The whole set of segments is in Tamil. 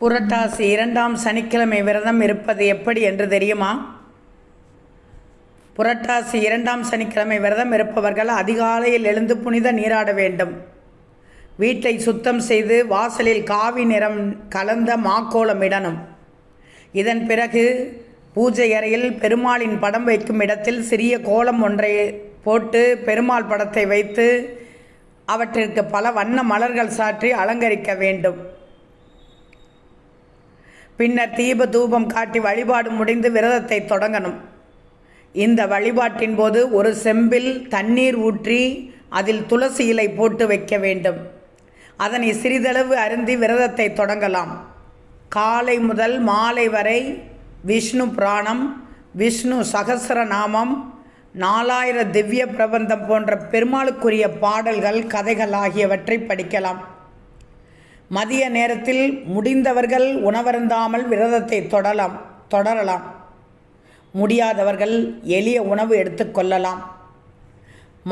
புரட்டாசி இரண்டாம் சனிக்கிழமை விரதம் இருப்பது எப்படி என்று தெரியுமா? புரட்டாசி இரண்டாம் சனிக்கிழமை விரதம் இருப்பவர்கள் அதிகாலையில் எழுந்து புனித நீராட வேண்டும். வீட்டை சுத்தம் செய்து வாசலில் காவி நிறம் கலந்த மாக்கோலம் இடணும். இதன் பிறகு பூஜை அறையில் பெருமாளின் படம் வைக்கும் இடத்தில் சிறிய கோலம் ஒன்றை போட்டு பெருமாள் படத்தை வைத்து அவற்றிற்கு பல வண்ண மலர்கள் சாற்றி அலங்கரிக்க வேண்டும். பின்னர் தீப தூபம் காட்டி வழிபாடு முடிந்து விரதத்தை தொடங்கணும். இந்த வழிபாட்டின் போது ஒரு செம்பில் தண்ணீர் ஊற்றி அதில் துளசி இலை போட்டு வைக்க வேண்டும். அதனை சிறிதளவு அருந்தி விரதத்தை தொடங்கலாம். காலை முதல் மாலை வரை விஷ்ணு புராணம் விஷ்ணு சகசரநாமம் நாலாயிர திவ்ய பிரபந்தம் போன்ற பெருமாளுக்குரிய பாடல்கள் கதைகள் ஆகியவற்றை படிக்கலாம். மதிய நேரத்தில் முடிந்தவர்கள் உணவருந்தாமல் விரதத்தை தொடலாம் தொடரலாம். முடியாதவர்கள் எளிய உணவு எடுத்துக்கொள்ளலாம்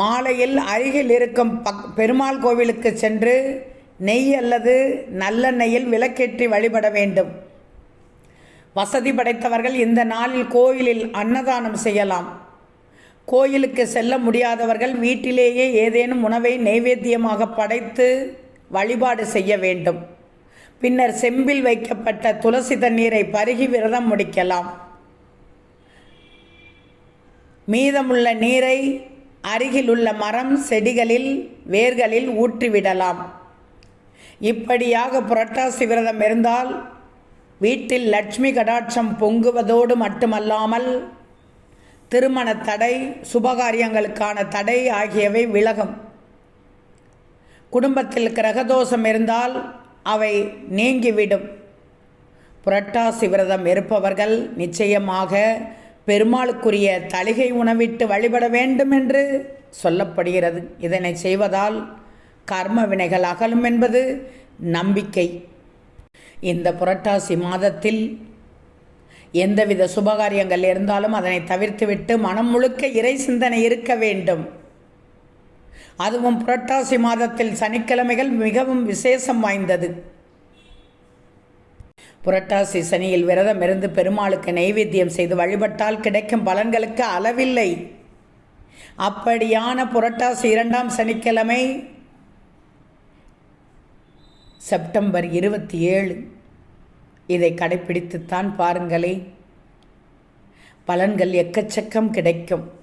மாலையில் அருகில் இருக்கும் பக் பெருமாள் கோவிலுக்கு சென்று நெய் அல்லது நல்லெண்ணெயில் விளக்கேற்றி வழிபட வேண்டும். வசதி படைத்தவர்கள் இந்த நாளில் கோயிலில் அன்னதானம் செய்யலாம். கோயிலுக்கு செல்ல முடியாதவர்கள் வீட்டிலேயே ஏதேனும் உணவை நைவேத்தியமாக படைத்து வழிபாடு செய்ய வேண்டும். பின்னர் செம்பில் வைக்கப்பட்ட துளசி தண்ணீரை பருகி விரதம் முடிக்கலாம். மீதமுள்ள நீரை அருகிலுள்ள மரம் செடிகளில் வேர்களில் ஊற்றிவிடலாம். இப்படியாக புரட்டாசி விரதம் இருந்தால் வீட்டில் லட்சுமி கடாட்சம் பொங்குவதோடு மட்டுமல்லாமல் திருமண தடை சுபகாரியங்களுக்கான தடை ஆகியவை விலகும். குடும்பத்தில் கிரகதோஷம் இருந்தால் அவை நீங்கிவிடும். புரட்டாசி விரதம் இருப்பவர்கள் நிச்சயமாக பெருமாளுக்குரிய தலிகை உணவிட்டு வழிபட வேண்டும் என்று சொல்லப்படுகிறது. இதனை செய்வதால் கர்ம வினைகள் அகலும் என்பது நம்பிக்கை. இந்த புரட்டாசி மாதத்தில் எந்தவித சுபகாரியங்கள் இருந்தாலும் அதனை தவிர்த்துவிட்டு மனம் முழுக்க இறை சிந்தனை இருக்க வேண்டும். அதுவும் புரட்டாசி மாதத்தில் சனிக்கிழமைகள் மிகவும் விசேஷம் வாய்ந்தது. புரட்டாசி சனியில் விரதம் இருந்து பெருமாளுக்கு நைவேத்தியம் செய்து வழிபட்டால் கிடைக்கும் பலன்களுக்கு அளவில்லை. அப்படியான புரட்டாசி இரண்டாம் சனிக்கிழமை செப்டம்பர் இருபத்தி ஏழு இதை கடைப்பிடித்துத்தான் பாருங்களே. பலன்கள் எக்கச்சக்கம் கிடைக்கும்.